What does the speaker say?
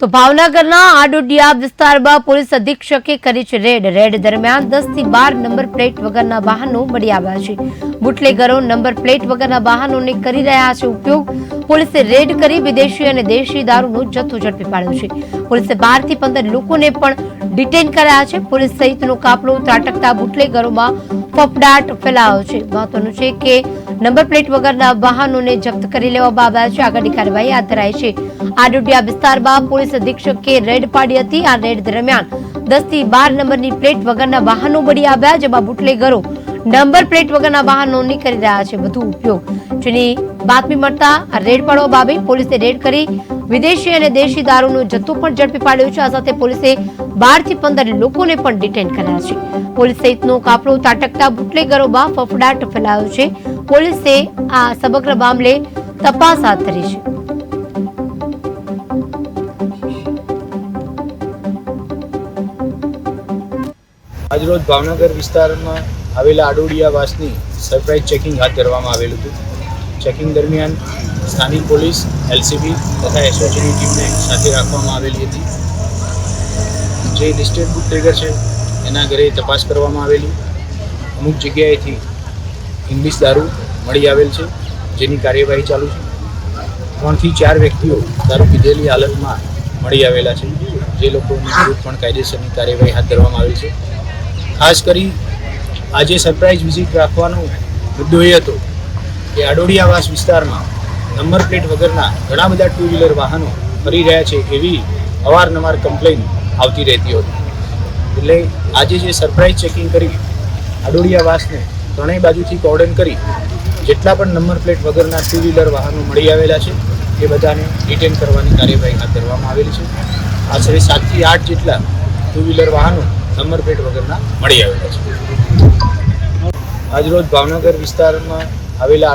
તો ભાવનગરના આડોડિયા વિસ્તારમાં પોલીસ અધિક્ષકે કરી છે રેડ. રેડ દરમિયાન દસથી બાર નંબર પ્લેટ વગરના વાહનો મળી આવ્યા છે. બુટલેગરો નંબર પ્લેટ વગરના વાહનોને કરી રહ્યા છે ઉપયોગ. પોલીસે રેડ કરી વિદેશી અને દેશી દારૂનો જથ્થો ઝડપી પાડ્યો છે. પોલીસે બારથી પંદર લોકોને પણ ડિટેન કર્યા છે. પોલીસ સહિતનો કાફલો, ત્રાટકતા બુટલેગરોમાં ફફડાટ ફેલાયો છે. મહત્વનું છે કે નંબર પ્લેટ વગરના વાહનોને જપ્ત કરી લેવામાં આવ્યા છે. આગળની કાર્યવાહી હાથ ધરાઈ છે. આડુડિયા વિસ્તારમાં પોલીસ અધિક્ષકે રેડ પાડી હતી. આ રેડ દરમિયાન દસથી બાર નંબરની પ્લેટ વગરના વાહનો મળી આવ્યા, જેમાં બુટલેગરો નંબર પ્લેટ વગરના વાહનોની કરી રહ્યા છે. વધુ ઉપયોગ. જેની બાતમી મળતા રેડ પાડવામાં આવી પોલીસે રેડ કરી વિદેશી અને દેશી દારૂનો જથ્થો પણ ઝડપી પાડ્યો છે. આ સાથે પોલીસે બારથી પંદર લોકોને પણ ડિટેન કર્યા છે. પોલીસ સહિતનો કાફલો, તાટકતા બુટલેગરોમાં ફફડાટ ફેલાયો છે. પોલીસે આ સમગ્ર મામલે તપાસ હાથ ધરી છે. આજરોજ ભાવનગર વિસ્તારમાં આવેલા આડોડિયા વાસની સરપ્રાઇઝ ચેકિંગ હાથ ધરવામાં આવેલું હતું. ચેકિંગ દરમિયાન સ્થાનિક પોલીસ, એલસીબી તથા એસઓજીની ટીમને સાથે રાખવામાં આવેલી હતી. જે લિસ્ટેડ બુટલેગર છે, એના ઘરે તપાસ કરવામાં આવેલી. અમુક જગ્યાએથી ઇંગ્લિશ દારૂ મળી આવેલ છે, જેની કાર્યવાહી ચાલુ છે. ત્રણથી ચાર વ્યક્તિઓ દારૂ પીધેલી હાલતમાં મળી આવેલા છે, જે લોકોની વિરુદ્ધ પણ કાયદેસરની કાર્યવાહી હાથ ધરવામાં આવી છે. ખાસ કરી આજે સરપ્રાઇઝ વિઝિટ રાખવાનો મુદ્દો એ હતો કે અડોડિયાવાસ વિસ્તારમાં નંબર પ્લેટ વગરના ઘણા બધા ટુ વ્હીલર વાહનો ફરી રહ્યા છે એવી અવારનવાર કમ્પ્લેન આવતી રહેતી હતી એટલે આજે જે સરપ્રાઇઝ ચેકિંગ કરી અડોડિયાવાસને ત્રણેય બાજુથી કોર્ડન કરી જેટલા પણ નંબર પ્લેટ વગરના ટુ વ્હીલર વાહનો મળી આવેલા છે, એ બધાને ડિટેન કરવાની કાર્યવાહી હાથ ધરવામાં આવેલી છે. આશરે સાતથી આઠ જેટલા ટુ વ્હીલર વાહનો નંબર પ્લેટ વગરના મળી આવેલા છે. આજરોજ ભાવનગર વિસ્તારમાં આવેલા